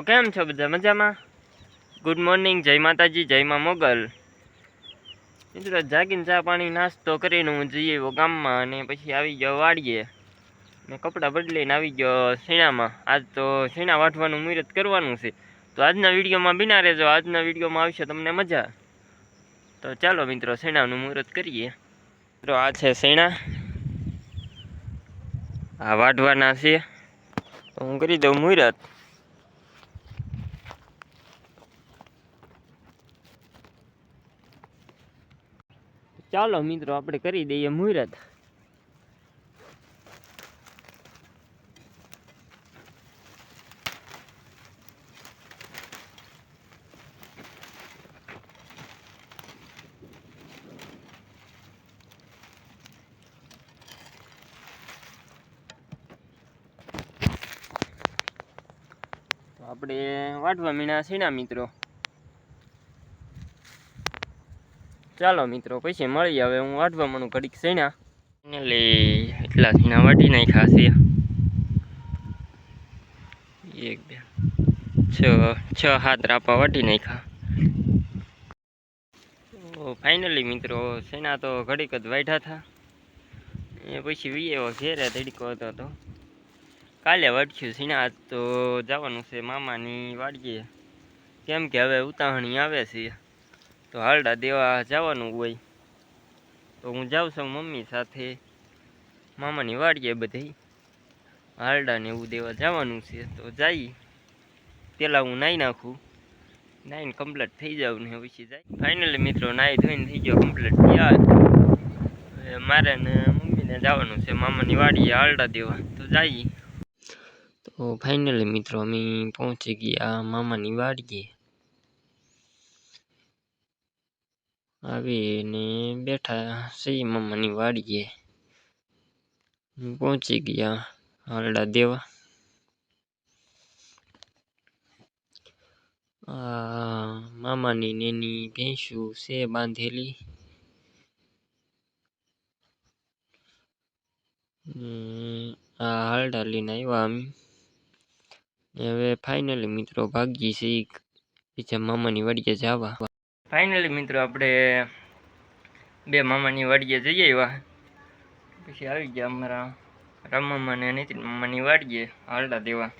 મિત્રો કેમ છો બધા મજામાં? ગુડ મોર્નિંગ જય માતાજી, જય માં મોગલ. મિત્રો, જાગીને ચા પાણી નાસ્તો કરીને હું જઈ આવ્યો ગામમાં અને પછી આવી ગયો વાડીએ. ને કપડાં બદલીને આવી ગયો શીણામાં. આજ તો શીણા વાટવાનું મુહૂર્ત કરવાનું છે. તો આજના વિડીયોમાં બિના રહેજો. આજના વિડીયોમાં આવશે તમને મજા. તો ચાલો મિત્રો, શેણાનું મુહૂર્ત કરીએ. મિત્રો, આ છે શેણા. આ વાઢવાના છે. તો હું કરી દઉં મુહૂર્ત. ચાલો મિત્રો આપણે કરી દઈએ મુહૂર્ત. આપણે વાટવા મીણા સીણા મિત્રો? ચાલો મિત્રો, પછી મળી હવે હું વાટવા મણું ઘડીક સીણા. એટલે એટલા સીણા વાટી નાખ્યા છે. એક, બે, છ છ હાથ રાપા વાટી નાખ્યા. તો ફાઇનલી મિત્રો સેના તો ઘડીક જ વાઢ્યા હતા. એ પછી વીએવો ઘેરે તડકો હતો તો. કાલે વટખ્યું સીણા તો જવાનું છે મામાની વાડીએ. કેમ કે હવે ઉતાવણી આવે છે. તો હાલડા દેવા જવાનું હોય. તો હું જાઉં છું મમ્મી સાથે. મામાની વાડીએ બધી. હાલડા ને એવું દેવા જવાનું છે તો જઈ પહેલાં હું નાહી નાખું. નાહીને કમ્પ્લીટ થઈ જાઉં ને પછી જાય. ફાઇનલી મિત્રો નાહી ધોઈને થઈ ગયો કમ્પ્લીટ તૈયાર મારે ને મમ્મીને જવાનું છે. મામાની વાડીએ હાલડા દેવા. તો જઈએ તો ફાઇનલી મિત્રો, અમે પહોંચી ગયા મામાની વાડીએ. આવીને બેઠા સહી મામાની વાડીએ. પહોંચી ગયા હાલડા દેવા. મામાની નેની ભેંસું છે બાંધેલી. આ હાલડા લઈને આવ્યા અમે. હવે ફાઇનલી મિત્રો ભાગી છે બીજા મામાની વાડીએ જવા. ફાઇનલી મિત્રો, આપણે બે મામાની વાડીએ જઈ આવ્યા પછી આવી ગયા અમારા રામમામા ને નીતિન મામાની વાડીએ હાલડા દેવા.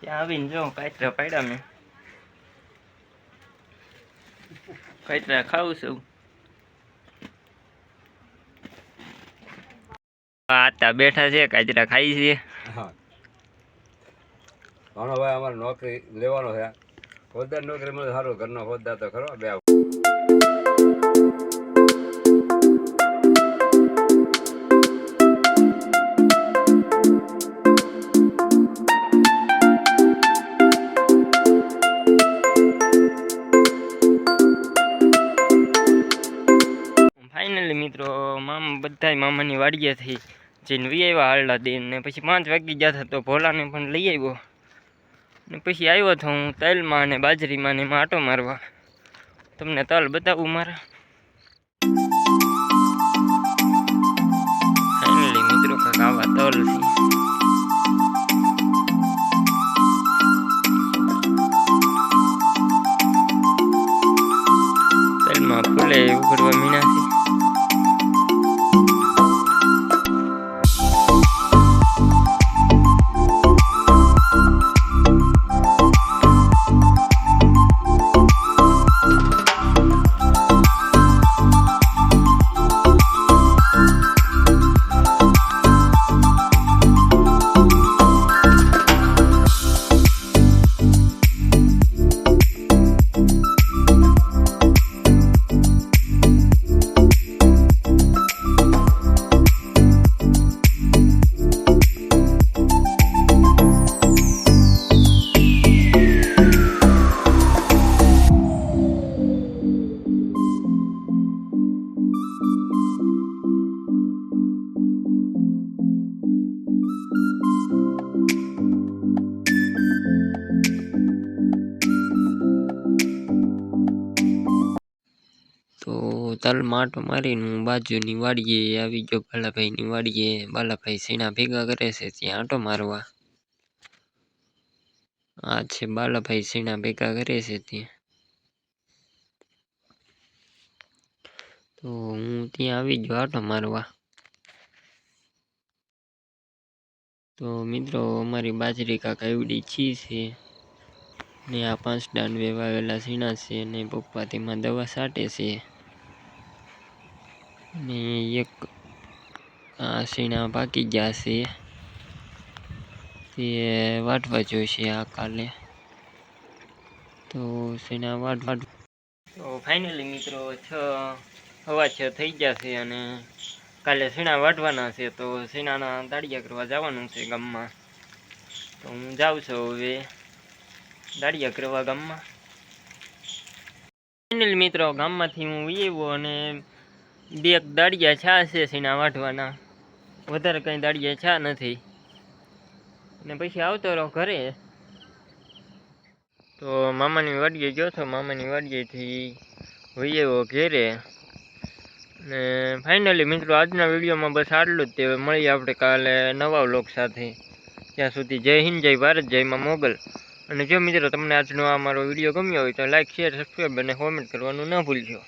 ત્યાં આવીને જો, કાચરા પાડ્યા મેં. કાચરા ખાવું છું. આતા બેઠા છે, કાચરા ખાઈ છે. ઘણો ભાઈ અમારે નોકરી લેવાનો છે. ફોજદાર નોકરી મળે સારું, ઘરનો ફોજદાર તો ખરો, બે ફાઇનલી મિત્રો, મામા બધા મામાની વાડીએ થઈ જઈને વી આવ્યા હાલડા દિન ને પછી પાંચ વાગી ગયા હતા તો ભોલાને પણ લઈ આવ્યો ને પછી આવ્યો તો હું તલમાં અને બાજરીમાં ને એમાં આટો મારવા. તમને તલ બતાવું મારા. મિત્રો કાંક આવા તલ છે. તલ માટો મારીને હું બાજુની વાડીએ આવી ગયો બાલાભાઈની વાડીએ બાલાભાઈ સીણા ભેગા કરે છે, ત્યાં આંટો મારવા. આ છે બાલાભાઈ સીણા ભેગા કરે છે ત્યાં. તો હું ત્યાં આવી ગયો આંટો મારવા. તો મિત્રો, અમારી બાજરી કાકા એવડી છી છે ને આ પાંચ દાંડવે વાવેલા સીણા છે ને પપ્પા તેમાં દવા છાંટે છે. ને એક, આ સીણા પાકી ગયા છે. તે વાટવા જોઈશે આ કાલે. તો સીણા વાટ વાટ, તો ફાઇનલી મિત્રો છ, હવા છ થઈ ગયા છે અને કાલે સીણા વાટવાના છે તો સીણાના દાડિયા કરવા જવાનું છે ગામમાં. તો હું જાઉં છું હવે દાડિયા કરવા ગામમાં. ફાઇનલી મિત્રો ગામમાંથી હું આવ્યો અને બે એક દાડિયા છા છે સીના વાટવાના વધારે કંઈ દાડિયા છા નથી. ને પછી આવતો રહો ઘરે. તો મામાની વાડીએ ગયો તો મામાની વાડીએથી આવ્યો ઘેરે. ને ફાઇનલી મિત્રો આજના વિડીયોમાં બસ આટલું જ તે મળીએ આપણે કાલે નવા વ્લોગ સાથે. ત્યાં સુધી જય હિન્દ, જય ભારત, જય માં મોગલ. અને જો મિત્રો તમને આજનો આ મારો વીડિયો ગમ્યો હોય તો લાઈક, શેર, સબસ્ક્રાઈબ અને કોમેન્ટ કરવાનું ન ભૂલજો.